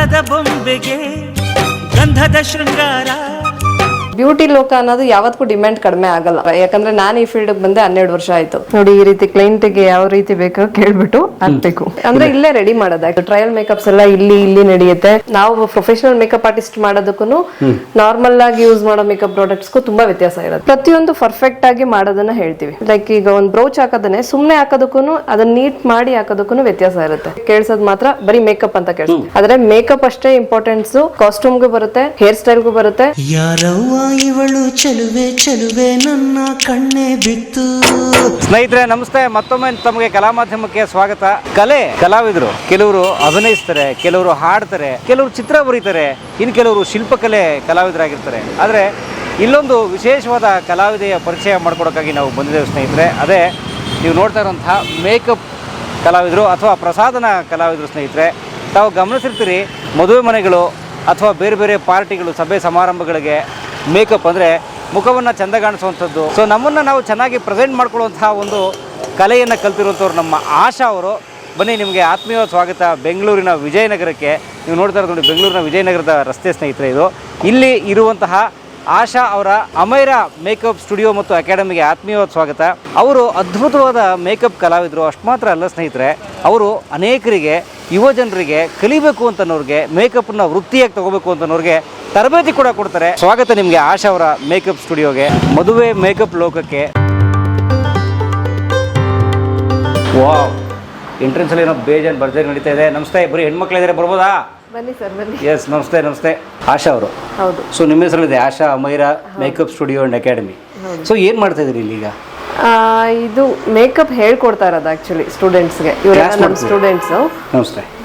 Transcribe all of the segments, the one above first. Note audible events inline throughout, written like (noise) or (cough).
ಅಂದದ ಬೊಂಬೆಗೆ ಗಂಧದ ಶೃಂಗಾರ ಬ್ಯೂಟಿ ಲೋಕ ಅನ್ನೋದು ಯಾವತ್ತೂ ಡಿಮ್ಯಾಂಡ್ ಕಡಿಮೆ ಆಗಲ್ಲ. ಯಾಕಂದ್ರೆ ನಾನು ಈ ಫೀಲ್ಡ್ ಬಂದೆ ಹನ್ನೆರಡು ವರ್ಷ ಆಯ್ತು. ನೋಡಿ ಈ ರೀತಿ ಕ್ಲೈಂಟ್ಗೆ ಯಾವ ರೀತಿ ಬೇಕೋ ಕೇಳ್ಬಿಟ್ಟು ಹಾಕ್ಬೇಕು ಅಂದ್ರೆ ಇಲ್ಲೇ. ರೆಡಿ ಮಾಡೋದಾಯ್ತು ಟ್ರಯಲ್ ಮೇಕಪ್ಸ್ ಎಲ್ಲ ಇಲ್ಲಿ ಇಲ್ಲಿ ನಡೆಯುತ್ತೆ. ನಾವು ಪ್ರೊಫೆಷನಲ್ ಮೇಕಪ್ ಆರ್ಟಿಸ್ಟ್ ಮಾಡೋದಕ್ಕೂ ನಾರ್ಮಲ್ ಆಗಿ ಯೂಸ್ ಮಾಡೋ ಮೇಕಪ್ ಪ್ರಾಡಕ್ಟ್ಸ್ಗೂ ತುಂಬಾ ವ್ಯತ್ಯಾಸ ಇರುತ್ತೆ. ಪ್ರತಿಯೊಂದು ಪರ್ಫೆಕ್ಟ್ ಆಗಿ ಮಾಡೋದನ್ನ ಹೇಳ್ತೀವಿ. ಲೈಕ್ ಈಗ ಒಂದು ಬ್ರೌಚ್ ಹಾಕೋದನ್ನೇ ಸುಮ್ನೆ ಹಾಕೋದಕ್ಕೂ ಅದನ್ನ ನೀಟ್ ಮಾಡಿ ಹಾಕೋದಕ್ಕೂ ವ್ಯತ್ಯಾಸ ಇರುತ್ತೆ. ಕೇಳಿಸೋದು ಮಾತ್ರ ಬರೀ ಮೇಕಪ್ ಅಂತ ಕೇಳಿಸ್ತೀವಿ ಆದ್ರೆ ಮೇಕಪ್ ಅಷ್ಟೇ ಇಂಪಾರ್ಟೆನ್ಸ್ ಕಾಸ್ಟ್ಯೂಮ್ಗೂ ಬರುತ್ತೆ ಹೇರ್ ಸ್ಟೈಲ್ಗೂ ಬರುತ್ತೆ. ಯಾರವ್ವ? ಇವಳು ಚಲುವೆ ಚಲುವೆ ನನ್ನ ಕಣ್ಣೆ ಬಿತ್ತು. ಸ್ನೇಹಿತರೆ, ನಮಸ್ತೆ. ಮತ್ತೊಮ್ಮೆ ತಮಗೆ ಕಲಾ ಮಾಧ್ಯಮಕ್ಕೆ ಸ್ವಾಗತ. ಕಲೆ, ಕಲಾವಿದರು, ಕೆಲವರು ಅಭಿನಯಿಸ್ತಾರೆ, ಕೆಲವರು ಹಾಡ್ತಾರೆ, ಕೆಲವರು ಚಿತ್ರ ಬರೀತಾರೆ, ಇನ್ನು ಕೆಲವರು ಶಿಲ್ಪಕಲೆ ಕಲಾವಿದರಾಗಿರ್ತಾರೆ. ಆದರೆ, ಇಲ್ಲೊಂದು ವಿಶೇಷವಾದ ಕಲಾವಿದೆಯ ಪರಿಚಯ ಮಾಡ್ಕೊಡೋಕ್ಕಾಗಿ ನಾವು ಬಂದಿದ್ದೇವೆ ಸ್ನೇಹಿತರೆ. ಅದೇ, ನೀವು ನೋಡ್ತಾ ಇರುವಂತಹ ಮೇಕಪ್ ಕಲಾವಿದರು ಅಥವಾ ಪ್ರಸಾದನ ಕಲಾವಿದರು ಸ್ನೇಹಿತರೆ. ತಾವು ಗಮನಿಸಿರ್ತೀರಿ, ಮದುವೆ ಮನೆಗಳು ಅಥವಾ ಬೇರೆ ಬೇರೆ ಪಾರ್ಟಿಗಳು, ಸಭೆ ಸಮಾರಂಭಗಳಿಗೆ ಮೇಕಪ್ ಅಂದರೆ ಮುಖವನ್ನು ಚೆಂದ ಕಾಣಿಸುವಂಥದ್ದು. ಸೊ ನಮ್ಮನ್ನು ನಾವು ಚೆನ್ನಾಗಿ ಪ್ರೆಸೆಂಟ್ ಮಾಡ್ಕೊಳ್ಳುವಂತಹ ಒಂದು ಕಲೆಯನ್ನು ಕಲ್ತಿರುವಂಥವ್ರು ನಮ್ಮ ಆಶಾ ಅವರು. ಬನ್ನಿ, ನಿಮಗೆ ಆತ್ಮೀಯ ಸ್ವಾಗತ. ಬೆಂಗಳೂರಿನ ವಿಜಯನಗರಕ್ಕೆ. ನೀವು ನೋಡ್ತಾ ನೋಡಿ, ಬೆಂಗಳೂರಿನ ವಿಜಯನಗರದ ರಸ್ತೆ ಸ್ನೇಹಿತರೆ ಇದು. ಇಲ್ಲಿ ಇರುವಂತಹ ಆಶಾ ಅವರ ಅಮೈರಾ ಮೇಕಪ್ ಸ್ಟುಡಿಯೋ ಮತ್ತು ಅಕಾಡೆಮಿಗೆ ಆತ್ಮೀಯವಾದ ಸ್ವಾಗತ. ಅವರು ಅದ್ಭುತವಾದ ಮೇಕಪ್ ಕಲಾವಿದರು. ಅಷ್ಟು ಮಾತ್ರ ಅಲ್ಲ ಸ್ನೇಹಿತರೆ, ಅವರು ಅನೇಕರಿಗೆ, ಯುವ ಜನರಿಗೆ ಕಲಿಬೇಕು ಅಂತನೋರಿಗೆ ಮೇಕಪ್ನ ವೃತ್ತಿಯಾಗಿ ತಗೋಬೇಕು ಅಂತನೋರಿಗೆ ತರಬೇತಿ ಕೂಡ ಕೊಡ್ತಾರೆ. ಸ್ವಾಗತ ನಿಮಗೆ ಆಶಾ ಅವರ ಮೇಕಪ್ ಸ್ಟುಡಿಯೋಗೆ. ಮದುವೆ ಮೇಕಪ್ ಲೋಕಕ್ಕೆ. ವಾವ್. ಎಂಟ್ರೆನ್ಸಲ್ಲಿ ಏನೋ ಬೇಜಾನ್ ಭರ್ಜರಿ ನಡೀತಾ ಇದೆ. ನಮಸ್ತೆ ಬರೀ ಹೆಣ್ಮಕ್ಳಿದ್ದಾರೆ ಬರ್ಬೋದಾ? ಬನ್ನಿ ಸರ್ ಬನ್ನಿ. ಎಸ್ ನಮಸ್ತೆ ನಮಸ್ತೆ. ಆಶಾ ಅವರು. ಹೌದು. ಸೊ ನಿಮ್ಮ ಹೆಸರಲ್ಲಿದೆ Asha Amaira makeup studio and academy. So ಏನು ಮಾಡ್ತಾ ಇದ್ದೀರಿ ಇಲ್ಲಿ ಈಗ? ಆ, ಇದು ಮೇಕಪ್ ಹೇಳ್ಕೊಡ್ತಾ ಇರೋದು ಆಕ್ಚುಲಿ ಸ್ಟೂಡೆಂಟ್ಸ್ಗೆ ಇವರೆಲ್ಲ ನಮ್ಮ ಸ್ಟೂಡೆಂಟ್ಸು ನಮಸ್ತೆ.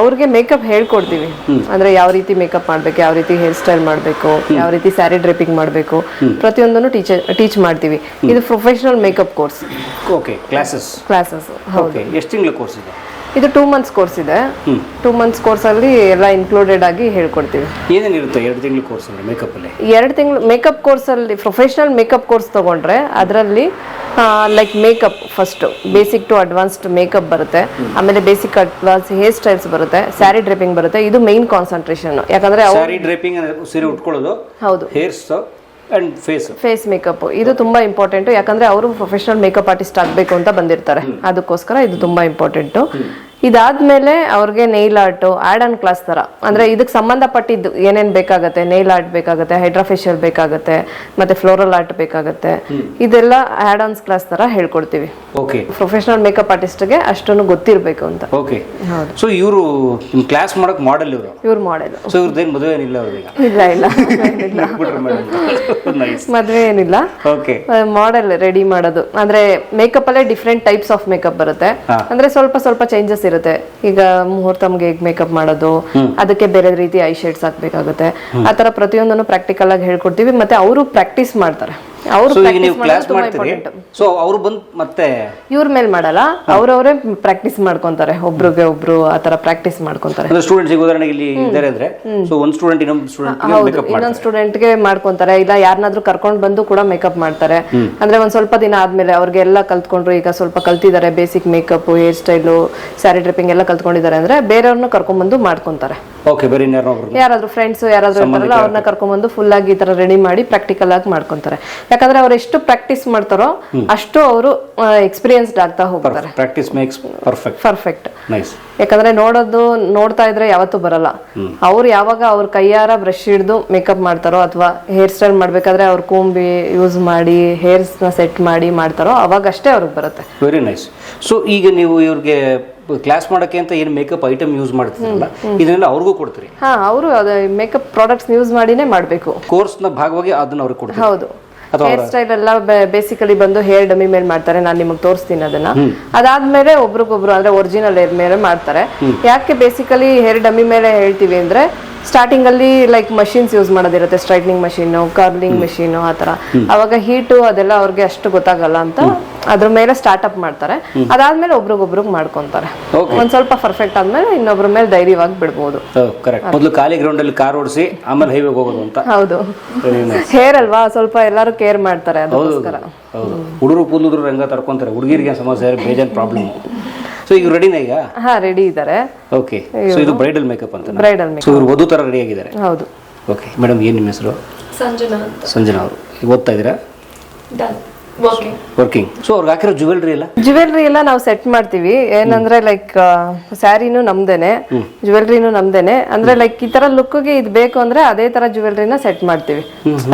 ಅವ್ರಿಗೆ ಮೇಕಪ್ ಹೇಳ್ಕೊಡ್ತೀವಿ. ಅಂದ್ರೆ ಯಾವ ರೀತಿ ಮೇಕಪ್ ಮಾಡ್ಬೇಕು ಯಾವ ರೀತಿ ಹೇರ್ ಸ್ಟೈಲ್ ಮಾಡ್ಬೇಕು ಯಾವ ರೀತಿ ಸ್ಯಾರಿ ಡ್ರೆಪಿಂಗ್ ಮಾಡ್ಬೇಕು ಪ್ರತಿಯೊಂದನ್ನು ಟೀಚ್ ಟೀಚ್ ಮಾಡ್ತೀವಿ. ಇದು professional makeup course okay classes classes ಹೌದು. ಓಕೆ ಎಷ್ಟು ತಿಂಗಳ ಕೋರ್ಸ್ ಇದೆ? ಇದು ಟೂ ಮಂತ್ಸ್ ಕೋರ್ಸ್ ಇದೆ. ಟೂ ಮಂತ್ಸ್ ಕೋರ್ಸ್ ಅಲ್ಲಿ ಎಲ್ಲ ಇನ್ಕ್ಲೂಡೆಡ್ ಆಗಿ ಹೇಳ್ಕೊಡ್ತೀವಿ. ಏನೇನಿರುತ್ತೆ ಎರಡು ತಿಂಗಳು ಕೋರ್ಸ್ ಮೇಕಪ್ ಅಲ್ಲಿ? ಎರಡು ತಿಂಗಳು ಮೇಕಪ್ ಕೋರ್ಸ್ ಅಲ್ಲಿ ಪ್ರೊಫೆಷನಲ್ ಮೇಕಪ್ ಕೋರ್ಸ್ ತಗೊಂಡ್ರೆ ಅದರಲ್ಲಿ like makeup first basic to advanced makeup ಬರುತ್ತೆ. ಆಮೇಲೆ ಬೇಸಿಕ್ ಅಡ್ವಾನ್ಸ್ ಹೇರ್ ಸ್ಟೈಲ್ಸ್ ಬರುತ್ತೆ ಸ್ಯಾರಿ ಡ್ರೆಪಿಂಗ್ ಬರುತ್ತೆ. ಇದು ಮೈನ್ ಕಾನ್ಸಂಟ್ರೇಷನ್ ಯಾಕಂದ್ರೆ ಸ್ಯಾರಿ ಡ್ರೇಪಿಂಗ್ ಸೀರೆ ಉಟ್ಕೊಳ್ಳೋದು? ಹೌದು. Hairs and face face makeup ಇದು ತುಂಬಾ ಇಂಪಾರ್ಟೆಂಟ್ ಯಾಕಂದ್ರೆ ಅವರು ಪ್ರೊಫೆಷನಲ್ ಮೇಕಪ್ ಆರ್ಟಿಸ್ಟ್ ಆಗಬೇಕು ಅಂತ ಬಂದಿರ್ತಾರೆ. ಅದಕ್ಕೋಸ್ಕರ ಇದು ತುಂಬಾ ಇಂಪಾರ್ಟೆಂಟು ಇದಾದ್ಮೇಲೆ ಅವ್ರಿಗೆ nail art add on class ತರ. ಅಂದ್ರೆ ಇದಕ್ಕೆ ಸಂಬಂಧಪಟ್ಟಿದ್ದು ಏನೇನ್ ಬೇಕಾಗುತ್ತೆ? ನೈಲ್ ಆರ್ಟ್ ಬೇಕಾಗುತ್ತೆ ಹೈಡ್ರಾಫೇಶಿಯಲ್ ಬೇಕಾಗುತ್ತೆ ಮತ್ತೆ ಫ್ಲೋರಲ್ ಆರ್ಟ್ ಬೇಕಾಗುತ್ತೆ. ಇದೆಲ್ಲ ಆಡ್ ಆನ್ಸ್ ಕ್ಲಾಸ್ ತರ ಹೇಳ್ಕೊಡ್ತೀವಿ. ಓಕೆ ಪ್ರೊಫೆಷನಲ್ ಮೇಕಪ್ ಆರ್ಟಿಸ್ಟ್ಗೆ ಅಷ್ಟೊಂದು ಗೊತ್ತಿರಬೇಕು ಅಂತ. ಓಕೆ ಸೊ ಇವರು ನಿಮ್ಮ ಕ್ಲಾಸ್ ಮಾಡೋಕೆ ಮಾಡೆಲ್ ಇವರು? ಇವ್ರ ಮಾಡೆಲ್ ಸೊ ಇವ್ರದ್ದೇನು ಮದುವೆ ಏನಿಲ್ಲ ಇಲ್ಲ ಇಲ್ಲ. ಮದುವೆ ಏನಿಲ್ಲ. ಓಕೆ ಮಾಡೆಲ್ ರೆಡಿ ಮಾಡೋದು. ಅಂದ್ರೆ ಮೇಕಪ್ ಅಲ್ಲೇ ಡಿಫ್ರೆಂಟ್ ಟೈಪ್ಸ್ ಆಫ್ ಮೇಕಪ್ ಬರುತ್ತೆ. ಅಂದ್ರೆ ಸ್ವಲ್ಪ ಸ್ವಲ್ಪ ಚೇಂಜಸ್ ಇರುತ್ತೆ. ಈಗ ಮುಹೂರ್ತಮ್ಗೆ ಹೇಗ್ ಮೇಕಪ್ ಮಾಡೋದು ಅದಕ್ಕೆ ಬೇರೆ ರೀತಿ ಐ ಶೇಡ್ಸ್ ಹಾಕ್ಬೇಕಾಗುತ್ತೆ. ಆತರ ಪ್ರತಿಯೊಂದನ್ನು ಪ್ರಾಕ್ಟಿಕಲ್ ಆಗಿ ಹೇಳ್ಕೊಡ್ತೀವಿ ಮತ್ತೆ ಅವರು ಪ್ರಾಕ್ಟೀಸ್ ಮಾಡ್ತಾರೆ. ಅವರು ಸೊ ಈಗ ನೀವು ಪ್ರಾಕ್ಟೀಸ್ ಕ್ಲಾಸ್ ಮಾಡ್ತೀರಿ. ಇಂಪಾರ್ಟೆಂಟ್ ಸೊ ಅವ್ರು ಬಂದು ಮತ್ತೆ ಇವ್ರ ಮೇಲೆ ಮಾಡಲ್ಲ. ಅವ್ರವ್ರೆ ಪ್ರಾಕ್ಟೀಸ್ ಮಾಡ್ಕೊಂತಾರೆ. ಒಬ್ರಿಗೆ ಒಬ್ರು ಆತರ ಪ್ರಾಕ್ಟೀಸ್ ಮಾಡ್ಕೊಂತಾರೆ. ಸ್ಟೂಡೆಂಟ್ಸ್ ಉದಾಹರಣೆಗೆ ಇಲ್ಲಿ ಇದ್ದಾರೆ ಅಂದ್ರೆ ಸೊ ಒಂದು ಸ್ಟೂಡೆಂಟ್ ಇನ್ನೊಂದು ಸ್ಟೂಡೆಂಟ್ ಮೇಕಪ್ ಇನ್ನೊಂದು ಸ್ಟೂಡೆಂಟ್ಗೆ ಮಾಡ್ಕೊಂತಾರೆ. ಇಲ್ಲ ಯಾರನ್ನಾದ್ರೂ ಕರ್ಕೊಂಡ್ ಬಂದು ಕೂಡ ಮೇಕಪ್ ಮಾಡ್ತಾರೆ. ಅಂದ್ರೆ ಒಂದ್ ಸ್ವಲ್ಪ ದಿನ ಆದ್ಮೇಲೆ ಅವ್ರಿಗೆಲ್ಲ ಕಲ್ತ್ಕೊಂಡ್ರು ಈಗ ಸ್ವಲ್ಪ ಕಲ್ತಿದ್ದಾರೆ basic makeup hair style sari draping ಎಲ್ಲ ಕಲ್ತ್ಕೊಂಡಿದ್ದಾರೆ ಅಂದ್ರೆ ಬೇರೆಯವ್ರನ್ನ ಕರ್ಕೊಂಡ್ ಬಂದು ಮಾಡ್ಕೊಂತಾರೆ. ಓಕೆ ಬೇರೆ ಯಾರಾದ್ರೂ ಫ್ರೆಂಡ್ಸ್ ಯಾರಾದ್ರೂ ಇರ್ತಾರಲ್ಲ ಅವ್ರನ್ನ ಕರ್ಕೊಂಡ್ಬಂದು ಫುಲ್ ಆಗಿ ಈ ತರ ರೆಡಿ ಮಾಡಿ ಪ್ರಾಕ್ಟಿಕಲ್ ಆಗಿ ಮಾಡ್ಕೊಂತಾರೆ. ಯಾಕಂದ್ರೆ ಅವ್ರು ಎಷ್ಟು ಪ್ರಾಕ್ಟೀಸ್ ಮಾಡ್ತಾರೋ ಅಷ್ಟು ಅವರು ಎಕ್ಸ್ಪೀರಿಯನ್ಸ್ಡ್ ಆಗ್ತಾ ಹೋಗ್ತಾರೆ. Practice makes perfect perfect nice ಯಾಕಂದ್ರೆ ನೋಡೋದು ನೋಡ್ತಾ ಇದ್ರೆ ಯಾವತ್ತೂ ಬರಲ್ಲ. ಅವ್ರು ಯಾವಾಗ ಅವ್ರ ಕೈಯಾರ ಬ್ರಷ್ ಹಿಡಿದು ಮೇಕಪ್ ಮಾಡ್ತಾರೋ ಅಥವಾ ಹೇರ್ ಸ್ಟೈಲ್ ಮಾಡ್ಬೇಕಾದ್ರೆ ಅವ್ರ ಕೂಂಬಿ ಯೂಸ್ ಮಾಡಿ ಹೇರ್ಸ್ನ ಸೆಟ್ ಮಾಡಿ ಮಾಡ್ತಾರೋ ಅವಾಗಷ್ಟೇ ಅವ್ರಿಗೆ ಬರುತ್ತೆ. ವೆರಿ ನೈಸ್ ಸೊ ಈಗ ನೀವು ಇವ್ರಿಗೆ ಕ್ಲಾಸ್ ಮಾಡೋಕ್ಕೆ ಅಂತ ಏನು ಮೇಕಪ್ ಐಟಮ್ ಯೂಸ್ ಮಾಡ್ತಿದ್ರಲ್ಲ ಇದನ್ನೆಲ್ಲ ಅವ್ರಿಗೂ ಕೊಡ್ತೀರಿ? ಹಾ ಅವರು ಮೇಕಪ್ ಪ್ರಾಡಕ್ಟ್ಸ್ ಯೂಸ್ ಮಾಡಿನೇ ಮಾಡಬೇಕು. ಕೋರ್ಸ್ನ ಭಾಗವಾಗಿ ಅದನ್ನ ಅವ್ರಿಗೆ ಕೊಡ್ತೀರಿ? ಹೌದು. ಹೇರ್ ಸ್ಟೈಲ್ ಎಲ್ಲ ಬೇಸಿಕಲಿ ಬಂದು ಹೇರ್ ಡಮ್ಮಿ ಮೇಲೆ ಮಾಡ್ತಾರೆ ನಾನು ನಿಮಗೆ ತೋರಿಸ್ತೀನಿ ಅದನ್ನ. ಅದಾದ್ಮೇಲೆ ಒಬ್ರಿಗೊಬ್ರು ಅಂದ್ರೆ ಒರಿಜಿನಲ್ ಹೇರ್ ಮೇಲೆ ಮಾಡ್ತಾರೆ. ಯಾಕೆ ಬೇಸಿಕಲಿ ಹೇರ್ ಡಮ್ಮಿ ಮೇಲೆ ಹೇಳ್ತೀವಿ ಅಂದ್ರೆ ಸ್ಟಾರ್ಟಿಂಗ್ ಅಲ್ಲಿ ಲೈಕ್ ಮಷಿನ್ಸ್ ಯೂಸ್ ಮಾಡೋದಿರುತ್ತೆ ಸ್ಟ್ರೈಟ್ನಿಂಗ್ ಮಷೀನು ಕರ್ಲಿಂಗ್ ಮಷೀನ್ ಆ ತರ ಅವಾಗ ಹೀಟು ಅದೆಲ್ಲ ಅವ್ರಿಗೆ ಅಷ್ಟು ಗೊತ್ತಾಗಲ್ಲ ಅಂತ ಅದ್ರ ಮೇಲೆ ಸ್ಟಾರ್ಟ್ಅಪ್ ಮಾಡ್ತಾರೆ. ಅದಾದ್ಮೇಲೆ ಒಬ್ರಿಗೊಬ್ರಿಗೆ ಮಾಡ್ಕೊಂತಾರೆ. ಒಂದ್ ಸ್ವಲ್ಪ ಪರ್ಫೆಕ್ಟ್ ಆದ್ಮೇಲೆ ಇನ್ನೊಬ್ರ ಮೇಲೆ ಧೈರ್ಯವಾಗಿ ಬಿಡ್ಬೋದು. ಕರೆಕ್ಟ್ ಮೊದಲು ಖಾಲಿ ಗ್ರೌಂಡ್ ಅಲ್ಲಿ ಕಾರ್ ಓಡಿಸಿ ಆಮೇಲೆ ಹೈವೇಗೆ ಹೋಗೋದು ಅಂತ. ಹೌದು. ಹೇರ್ ಅಲ್ವಾ? ಸ್ವಲ್ಪ ಎಲ್ಲರೂ ಕೇರ್ ಮಾಡ್ತಾರೆ ಅದಕ್ಕೋಸ್ಕರ. ಹುಡುಗರು ಕೂದಲು ರಂಗ ತರ್ಕೊಂತಾರೆ. ಹುಡುಗಿರಿಗೆ ಸಮಸ್ಯೆ ಬೇಜಾನ್ ಪ್ರಾಬ್ಲಮ್ ಸೊ ಈಗ ರೆಡಿನಾ ಈಗ? ಹಾ ರೆಡಿ ಇದ್ದಾರೆ ಓಕೆ ಸೊ ಇದು ಬ್ರೈಡಲ್ ಮೇಕಪ್ ಅಂತ ಬ್ರೈಡಲ್ ಸೊ ಇವರು ವಧು ಥರ ರೆಡಿ ಆಗಿದ್ದಾರೆ? ಹೌದು. ಓಕೆ ಮೇಡಮ್ ಏನು ನಿಮ್ಮ ಹೆಸರು? ಸಂಜನಾ ಅಂತ. ಸಂಜನಾ ಅವರು. ಈಗ ಓದ್ತಾ ಇದ್ದೀರಾ? ಡನ್ ಓಕೆ ವರ್ಕಿಂಗ್ ಸೊ ಅವ್ರಿಗೆ ಹಾಕಿರೋ ಜುವೆಲ್ರಿ ಎಲ್ಲ? ಜ್ಯುವೆಲ್ರಿ ಎಲ್ಲ ನಾವು ಸೆಟ್ ಮಾಡ್ತೀವಿ. ಏನಂದ್ರೆ ಲೈಕ್ ಸ್ಯಾರಿನೂ ನಮ್ದೇನೆ. ಜುವೆಲ್ರಿನೂ ನಮ್ದೇನೆ. ಅಂದ್ರೆ ಲೈಕ್ ಈ ತರ ಲುಕ್ಗೆ ಇದು ಬೇಕು ಅಂದ್ರೆ ಅದೇ ತರ ಜುವೆಲ್ರಿನ ಸೆಟ್ ಮಾಡ್ತೀವಿ.